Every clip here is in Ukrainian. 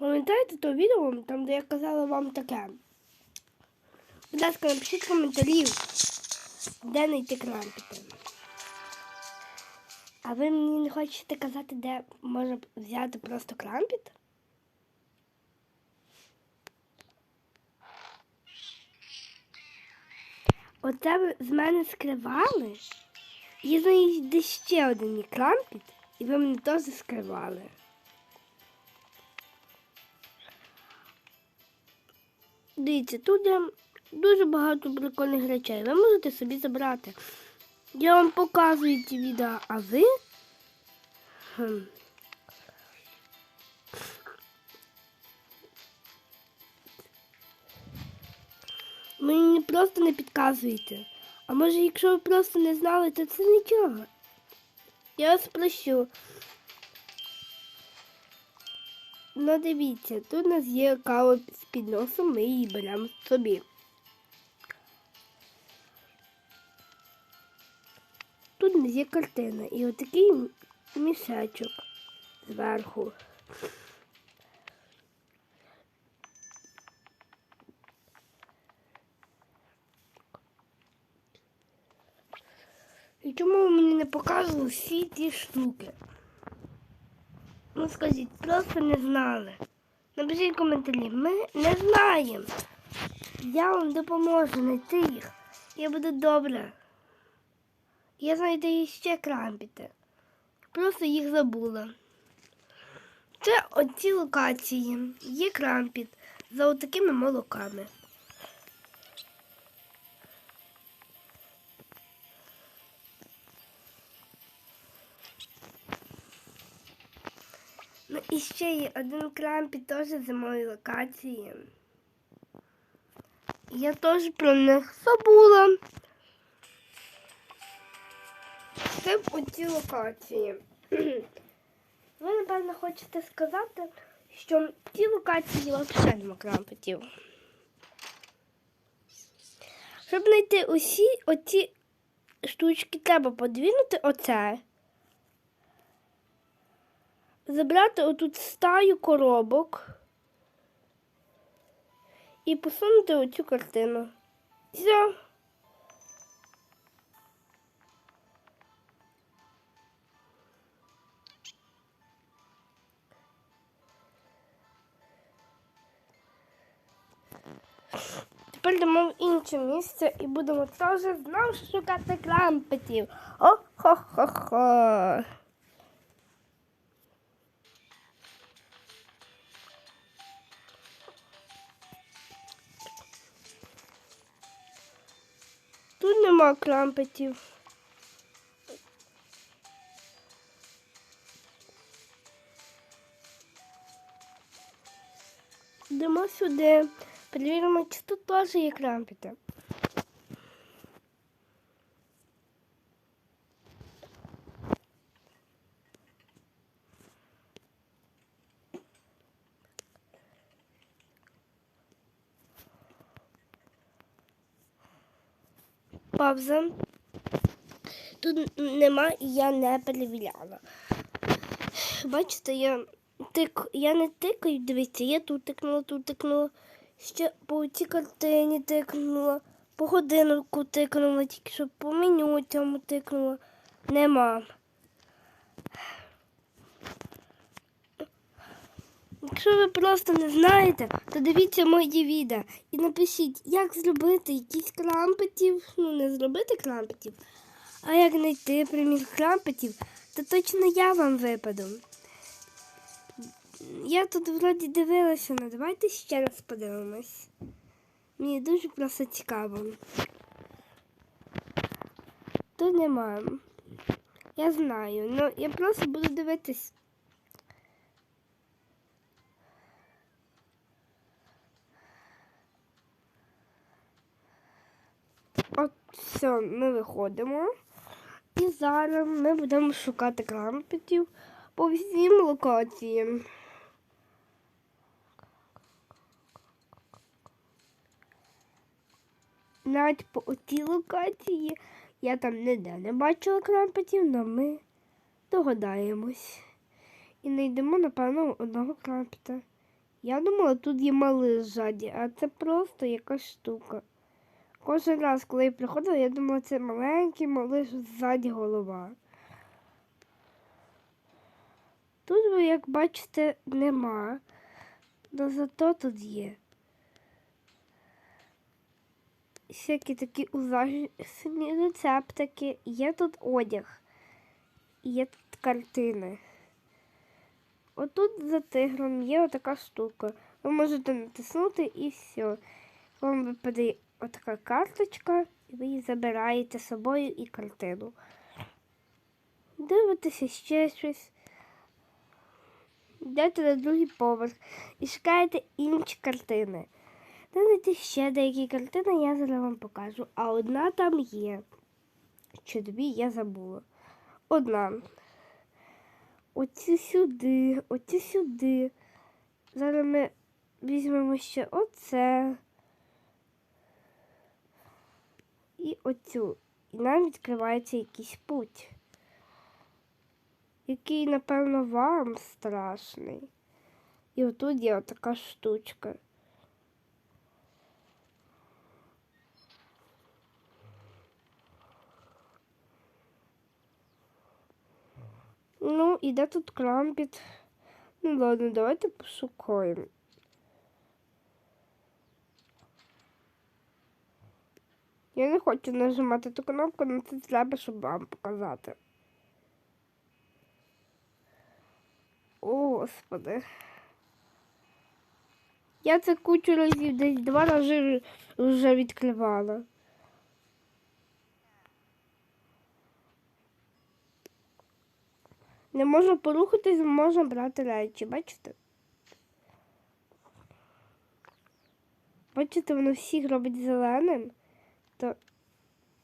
Пам'ятаєте то відео, там, де я казала вам таке? Будь ласка, напишіть коментарі, де знайти крампіти. А ви мені не хочете казати, де можна взяти просто крампіт? Оце ви з мене скривали. Я знаю, ще один є крампіт, і ви мене теж скривали. Дивіться, тут є дуже багато прикольних речей. Ви можете собі забрати. Я вам показую ці відео, а ви. Мені просто не підказуєте. А може, якщо ви просто не знали, то це нічого. Я вас прощу. Ну, дивіться, тут у нас є кава з підносом, ми її беремо собі. Тут у нас є картина і отакий мішечок зверху. І чому мені не показували всі ті штуки? Ну скажіть, просто не знали. Напишіть коментарі. Ми не знаємо. Я вам допоможу знайти їх. Я буду добра. Я знаю, де ще крампіти. Просто їх забула. Це оці локації. Є крампіт за отакими молоками. І ще є один крампіт теж за мої локації. Я теж про них забула. Це оці локації. Ви, напевно, хочете сказати, що в цій локації взагалі нема крампетів. Щоб знайти усі оці штучки, треба подвинути оце. Забрати отут стаю коробок і посунути оцю картину. Все. Тепер йдемо в інше місце і будемо теж знову шукати крампетів. О-хо-хо-хо. Нема крампетів. Йдемо сюди. Перевіримо, чи тут теж є крампети. Пауза. Тут нема і я не перевіряла. Бачите, я тик, я не тикаю, дивіться, я тут тикнула, тут тикнула. Ще по цій картині тикнула, по годиннику тикнула, тільки що по меню цьому тикнула. Нема. Якщо ви просто не знаєте, то дивіться мої відео і напишіть, як зробити якісь крампетів, ну не зробити крампетів, а як знайти примір крампетів, то точно я вам випаду. Я тут вроді дивилася, ну давайте ще раз подивимось. Мені дуже просто цікаво. Тут немає. Я знаю, ну я просто буду дивитись. От все, ми виходимо. І зараз ми будемо шукати крампетів по всім локаціям. Навіть по тій локації я там ніде не бачила крампетів, але ми догадаємось. І знайдемо, напевно, одного крампета. Я думала, тут є малий ззаді, а це просто якась штука. Кожен раз, коли я приходила, я думала, це маленький малий ззаді голова. Тут, ви, як бачите, нема, але зато тут є. Всякі такі ужасні рецептики, є тут одяг, є тут картини. Отут за тигром є отака штука. Ви можете натиснути і все. Вам випадає отака карточка, і ви її забираєте з собою і картину. Дивитеся ще щось. Йдете на другий поверх і шукаєте інші картини. Дивитесь ще деякі картини, я зараз вам покажу. А одна там є. Чи дві я забула. Одна. Оці сюди, оці сюди. Зараз ми візьмемо ще оце. І оцю. І нам відкривається якийсь путь, який, напевно, вам страшний. І отут є отака штучка. Ну, і де тут крампіт? Ну ладно, давайте пошукаємо. Я не хочу нажимати ту кнопку, але це треба, щоб вам показати. О, господи. Я це кучу разів десь два рази вже відкривала. Не можна порухатись, можна брати речі, бачите? Бачите, воно всіх робить зеленим, то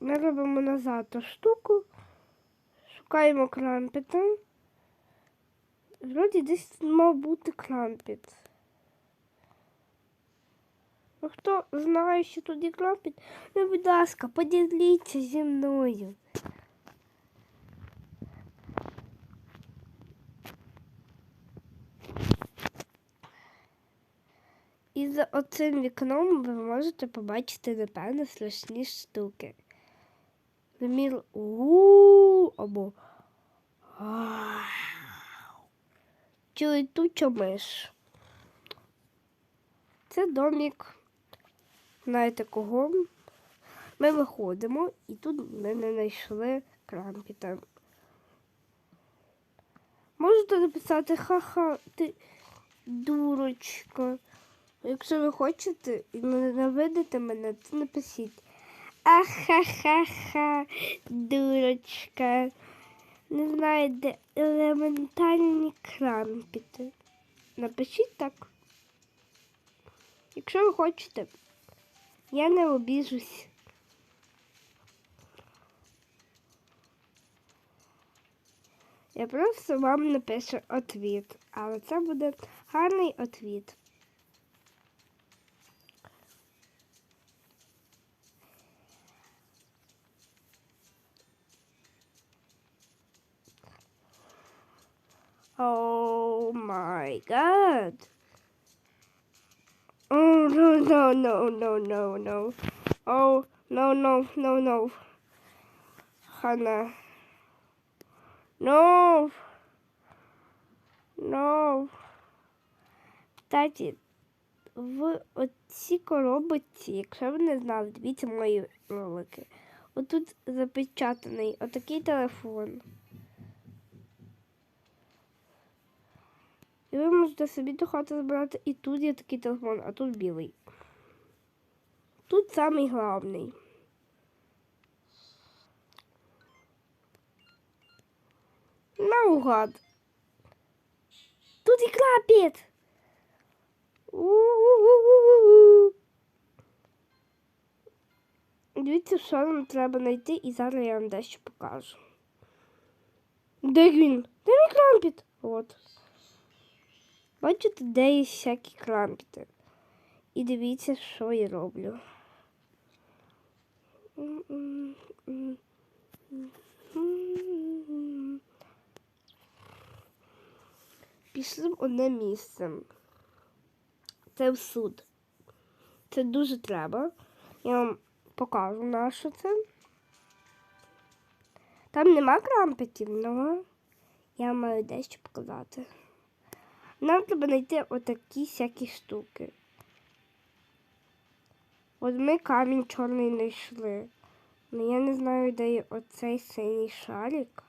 ми робимо назад ту штуку, шукаємо крампіта. Вроді десь мав бути крампіт. Ну, хто знає, що тут крампіт, ну, будь ласка, поділіться зі мною. І за оцим вікном ви можете побачити, напевно, страшні штуки. Намір у або. Чи летуча миш. Це домик. Знаєте кого? Ми виходимо і тут ми не знайшли крампіта. Можете написати ха-ха, ти дурочка. Якщо ви хочете і ненавидите мене, то напишіть. Ахахаха, дурочка. Не знаю, де елементальні крампіти. Напишіть так. Якщо ви хочете, я не обіжусь. Я просто вам напишу отвіт, але це буде гарний отвіт. Oh my god. Oh no no no no no no. Oh no no no no. Hannah. No. No. Кстати, в оцій коробочці, якщо ви не знали, дивіться мої ролики. Отут запечатаний отакий телефон. І ви можете собі до хати збирати, і тут є такий телефон, а тут білий. Тут самий головний. Наугад. Тут і крапіт. Дивіться, що нам треба знайти, і зараз я вам дещо покажу. Де він? Де мій крампіт? От. Бачите, де є всякі крампіти. І дивіться, що я роблю. Пішли в одне місце. це в суд. Це дуже треба. Я вам покажу на що це. Там нема крампетів, але я маю дещо показати. Нам треба знайти отакі всякі штуки. От ми камінь чорний знайшли. Ну я не знаю, де є оцей синій шарик.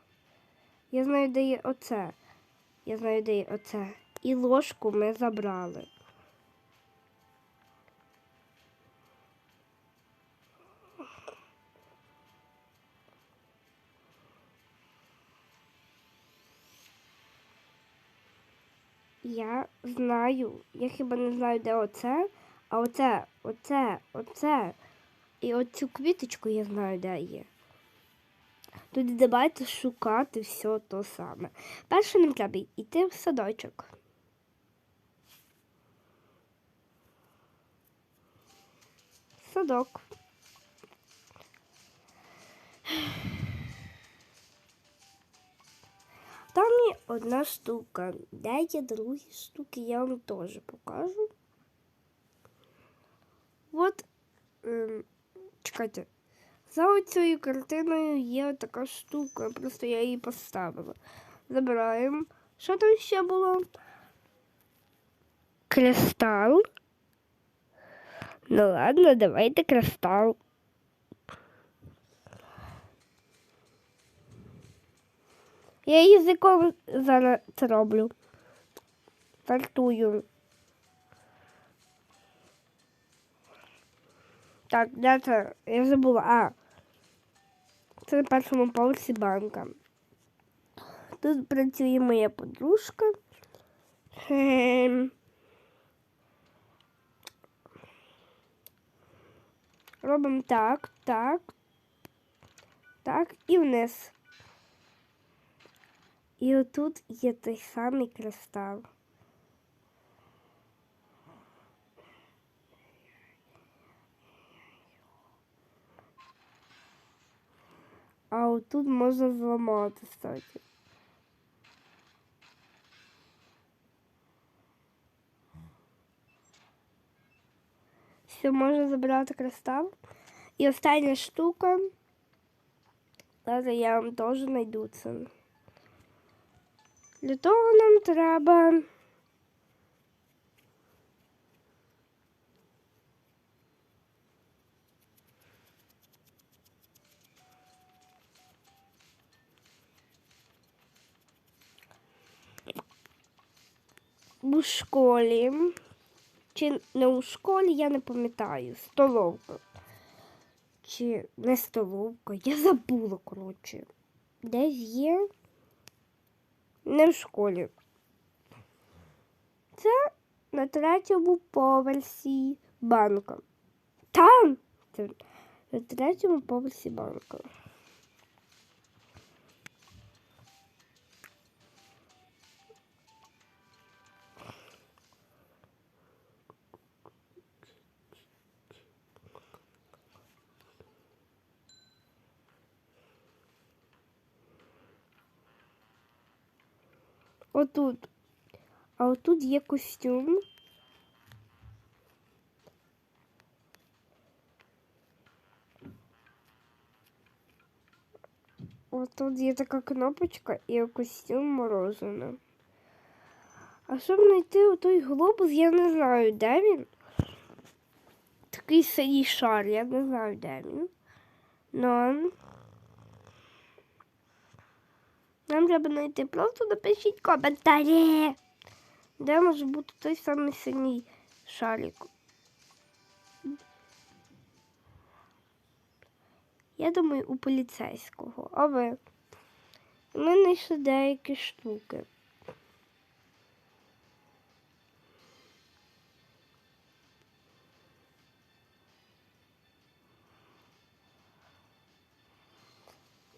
Я знаю, де є оце. Я знаю, де є оце. І ложку ми забрали. Я знаю. Я хіба не знаю, де оце, а оце, оце, оце. І оцю квіточку я знаю, де є. Тоді давайте шукати все то саме. Перше нам треба йти в садочок. Садок. Там є одна штука. Де є другі штуки, я вам теж покажу. От, ем, чекайте, за оцією картиною є така штука, просто я її поставила. Забираємо. Що там ще було? Кристал. Ну ладно, давайте кристал. Я язиком зараз це роблю. Стартую. Так, де це? Я забула. А. Це на першому поверсі банка. Тут працює моя подружка. Робимо так, так, так і вниз. І отут є той самий кристал. А отут можна зламати, кстати. Все, можна забирати кристал. І остання штука. Зараз я вам теж знайду це. Для того нам треба. У школі. Чи не у школі, я не пам'ятаю. Столовка. Чи не столовка? Я забула, коротше. Десь є. Не в школі. Це на третьому поверсі банка. Там! На третьому поверсі банка. Отут. А отут є костюм. Отут є така кнопочка і костюм морожене. А щоб знайти той глобус, я не знаю, де він. Такий синій шар, я не знаю, де він. Но... Нам треба знайти. Просто напишіть коментарі. Де може бути той самий синій шарик? Я думаю, у поліцейського. А ви? Ми знайшли деякі штуки.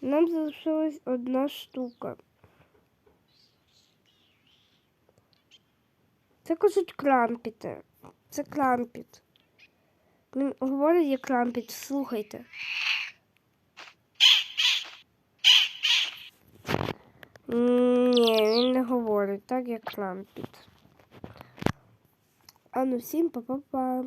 Нам залишилась одна штука. Це кажуть крампіти. Це крампіт. Він говорить як крампіт, слухайте. Ні, він не говорить так, як крампіт. А ну всім па-па-па.